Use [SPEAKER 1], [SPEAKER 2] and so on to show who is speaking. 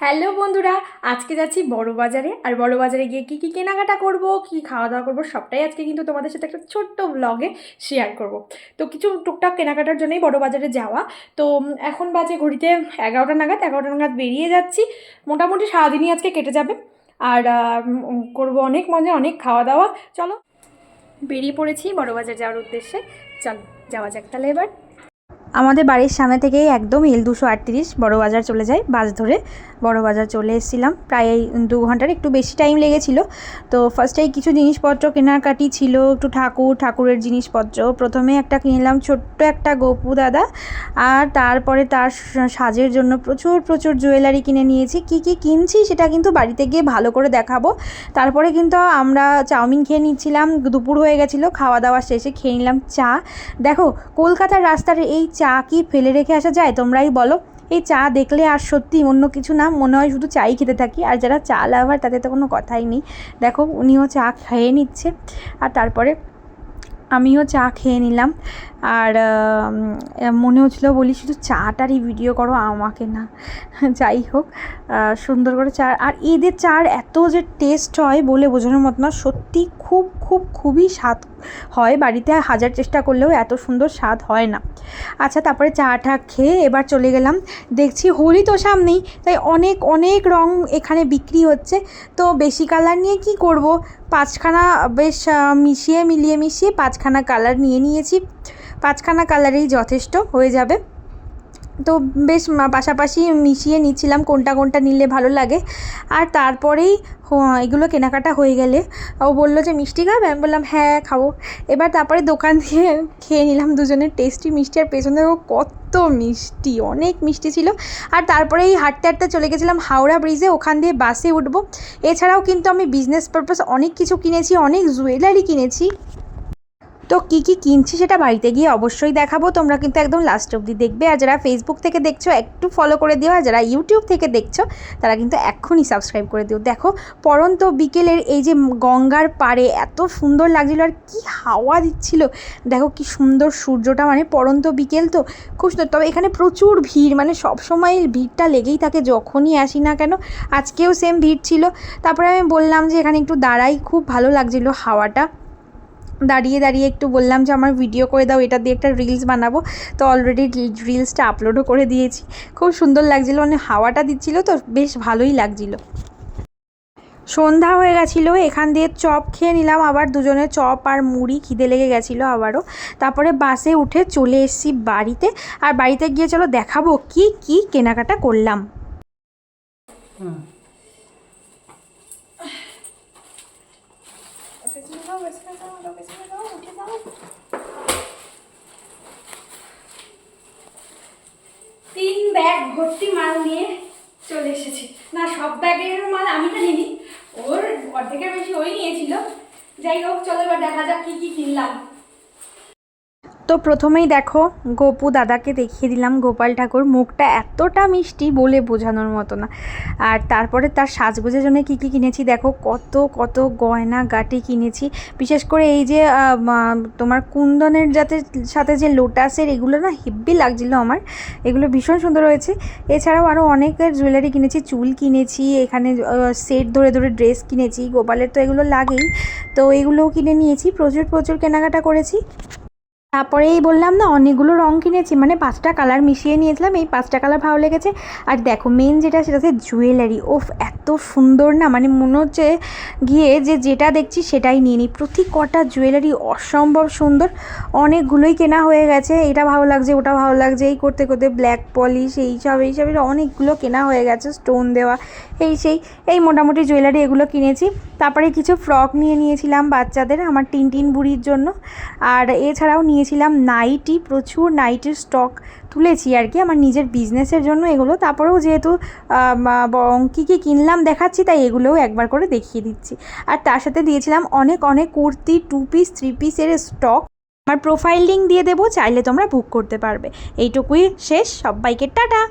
[SPEAKER 1] Hello বন্ধুরা, আজকে যাচ্ছি বড় বাজারে আর বড় বাজারে গিয়ে কী কী কেনাকাটা করব, কী খাওয়া দাওয়া করব, সবটাই আজকে কিন্তু তোমাদের সাথে একটা ছোট্ট ব্লগে শেয়ার করব। তো কিছু টুকটাক কেনাকাটার জন্যই বড় বাজারে যাওয়া। তো এখন বাজে ঘড়িতে এগারোটা নাগাদ এগারোটা নাগাদ বেরিয়ে যাচ্ছি। মোটামুটি সারাদিনই আজকে কেটে যাবে। আর করব অনেক মজা, অনেক খাওয়া দাওয়া চলো, বেরিয়ে পড়েছি বড় বাজার যাওয়ার উদ্দেশ্যে। চলো, যাওয়া যাক তাহলে এবার। আমাদের বাড়ির সামনে থেকেই একদম এল দুশো আটত্রিশ বড় বাজার চলে যায় বাস ধরে। বড় বাজার চলে এসেছিলাম। প্রায় দু ঘণ্টার একটু বেশি টাইম লেগেছিল। তো ফার্স্টেই কিছু জিনিসপত্র কেনাকাটি ছিল, একটু ঠাকুর, ঠাকুরের জিনিসপত্র। প্রথমে একটা কিনলাম ছোট্ট একটা গোপু দাদা। আর তারপরে তার সাজের জন্য প্রচুর প্রচুর জুয়েলারি কিনে নিয়েছি। কি কি কিনছি সেটা কিন্তু বাড়িতে গিয়ে ভালো করে দেখাবো। তারপরে কিন্তু আমরা চাউমিন খেয়ে নিচ্ছিলাম। দুপুর হয়ে গেছিল, খাওয়া দাওয়া শেষে খেয়ে নিলাম চা। দেখো, কলকাতার রাস্তার এই চা কি ফেলে রেখে আসা যায়? তোমরাই বলো। এই চা দেখলে আর সত্যি অন্য কিছু না, মনে হয় শুধু চাই খেতে থাকি। আর যারা চা লাভার, তাদের তো কোনো কথাই নেই। দেখো, উনিও চা খেয়ে নিচ্ছে। আর তারপরে আমিও চা খেয়ে নিলাম। আর মনে হচ্ছিল বলি, শুধু চাটারই ভিডিও করো, আমাকে না। যাই হোক সুন্দর করে চা আর এদের চার এত যে টেস্ট হয় বলে বোঝানোর মতো না, সত্যি খুব খুব খুবই স্বাদ হয়। বাড়িতে হাজার চেষ্টা করলেও এত সুন্দর স্বাদ হয় না। আচ্ছা তারপরে চা টা খেয়ে এবার চলে গেলাম। দেখছি হোলি তো সামনেই, তাই অনেক অনেক রং এখানে বিক্রি হচ্ছে। তো বেশি কালার নিয়ে কি করব? পাঁচখানা বেশ মিশিয়ে, মিলিয়ে মিশিয়ে পাঁচখানা কালার নিয়ে নিয়েছি। পাঁচখানা কালারেই যথেষ্ট হয়ে যাবে। তো বেশ পাশাপাশি মিশিয়ে নিচ্ছিলাম কোনটা কোনটা নিলে ভালো লাগে। আর তারপরেই এগুলো কেনাকাটা হয়ে গেলে ও বলল যে, মিষ্টি খাবে? আমি বললাম হ্যাঁ খাব। এবার তারপরে দোকান দিয়ে খেয়ে নিলাম দুজনের টেস্টি মিষ্টি। আর পেছনে কত মিষ্টি, অনেক মিষ্টি ছিল। আর তারপরেই হাঁটতে হাঁটতে চলে গেছিলাম হাওড়া ব্রিজে, ওখান দিয়ে বাসে উঠবো। এছাড়াও কিন্তু আমি বিজনেস পারপাস অনেক কিছু কিনেছি, অনেক জুয়েলারি কিনেছি। তো কী কী কিনছি সেটা বাড়িতে গিয়ে অবশ্যই দেখাবো। তোমরা কিন্তু একদম লাস্ট অবধি দেখবে। আর যারা ফেসবুক থেকে দেখছ, একটু ফলো করে দিও। আর যারা ইউটিউব থেকে দেখছ, তারা কিন্তু এক্ষুনি সাবস্ক্রাইব করে দিও। দেখো, পরন্ত বিকেলের এই যে গঙ্গার পাড়ে এত সুন্দর লাগছিল আর কি হাওয়া দিচ্ছিল। দেখো কি সুন্দর সূর্যটা মানে পরন্ত বিকেল তো, খুব সুন্দর। তবে এখানে প্রচুর ভিড় মানে সব সময় ভিড়টা লেগেই থাকে, যখনই আসি না কেন। আজকেও সেম ভিড় ছিল। তারপরে আমি বললাম যে এখানে একটু দাঁড়াই, খুব ভালো লাগছিল হাওয়াটা। দাঁড়িয়ে দাঁড়িয়ে একটু বললাম যে আমার ভিডিও করে দাও, এটা দিয়ে একটা রিলস বানাবো। তো অলরেডি রিলসটা আপলোডও করে দিয়েছি। খুব সুন্দর লাগছিল মানে হাওয়াটা দিচ্ছিল তো, বেশ ভালোই লাগছিল। সন্ধ্যা হয়ে গেছিল, এখান দিয়ে চপ খেয়ে নিলাম, আবার দুজনে চপ আর মুড়ি, খিদে লেগে গেছিল আবারও। তারপরে বাসে উঠে চলে এসেছি বাড়িতে। আর বাড়িতে গিয়ে চলো দেখাবো কি কি কেনাকাটা করলাম। তিন ব্যাগ ভর্তি মাল নিয়ে চলে এসেছি। না, সব ব্যাগের মাল আমি তো নিইনি। ওর অর্ধেকের বেশি ওই নিয়েছিল। যাই হোক, চলো এবার দেখা যাক কী কী কিনলাম। তো প্রথমেই দেখো, গোপু দাদাকে দেখিয়ে দিলাম, গোপাল ঠাকুর। মুখটা এতটা মিষ্টি বলে বোঝানোর মতো না। আর তারপরে তার সাজগোজের জন্য কী কী কিনেছি দেখো, কত কত গয়না গাটি কিনেছি। বিশেষ করে এই যে তোমার কুন্দনের যাতে সাথে যে লোটাসের এগুলো না হেব্বি লাগছিল আমার, এগুলো ভীষণ সুন্দর হয়েছে। এছাড়াও আরও অনেকের জুয়েলারি কিনেছি, চুল কিনেছি, এখানে সেট ধরে ধরে ড্রেস কিনেছি, গোপালের তো এগুলো লাগেই। তো এগুলোও কিনে নিয়েছি, প্রচুর প্রচুর কেনাকাটা করেছি। তারপরেই বললাম, না, অনেকগুলো রং কিনেছি। মানে পাঁচটা কালার মিশিয়ে নিয়েছিলাম, এই পাঁচটা কালার ভালো লেগেছে। আর দেখো মেন যেটা সেটা হচ্ছে জুয়েলারি ওফ, এত সুন্দর না? মানে মনে হচ্ছে গিয়ে যে যেটা দেখছি সেটাই নিয়ে নিই। প্রতি কটা জুয়েলারি অসম্ভব সুন্দর। অনেকগুলোই কেনা হয়ে গেছে। এটা ভালো লাগছে, ওটা ভালো লাগছে। এই করতে করতে ব্ল্যাক পলিশ এই এইসব এইসবের অনেকগুলো কেনা হয়ে গেছে। স্টোন দেওয়া, এই সেই, এই মোটামুটি জুয়েলারি এগুলো কিনেছি। তারপরে কিছু ফ্রক নিয়ে নিয়েছিলাম বাচ্চাদের, আমার টিন টিন বুড়ির জন্য। আর এছাড়াও নিয়েছিলাম নাইটি প্রচুর নাইটের স্টক তুলেছি আর কি, আমার নিজের বিজনেসের জন্য এগুলো। তারপরেও যেহেতু কী কী কিনলাম দেখাচ্ছি, তাই এগুলোও একবার করে দেখিয়ে দিচ্ছি। আর তার সাথে দিয়েছিলাম অনেক অনেক কুর্তি টু পিস থ্রি পিসের স্টক আমার প্রোফাইল লিঙ্ক দিয়ে দেবো, চাইলে তোমরা বুক করতে পারবে। এইটুকুই শেষ, সবাইকে টাটা!